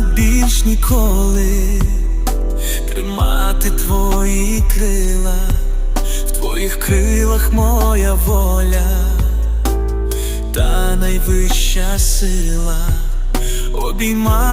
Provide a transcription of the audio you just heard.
більш ніколи тримати твої крила, в твоїх крилах моя воля, та найвища сила обійма.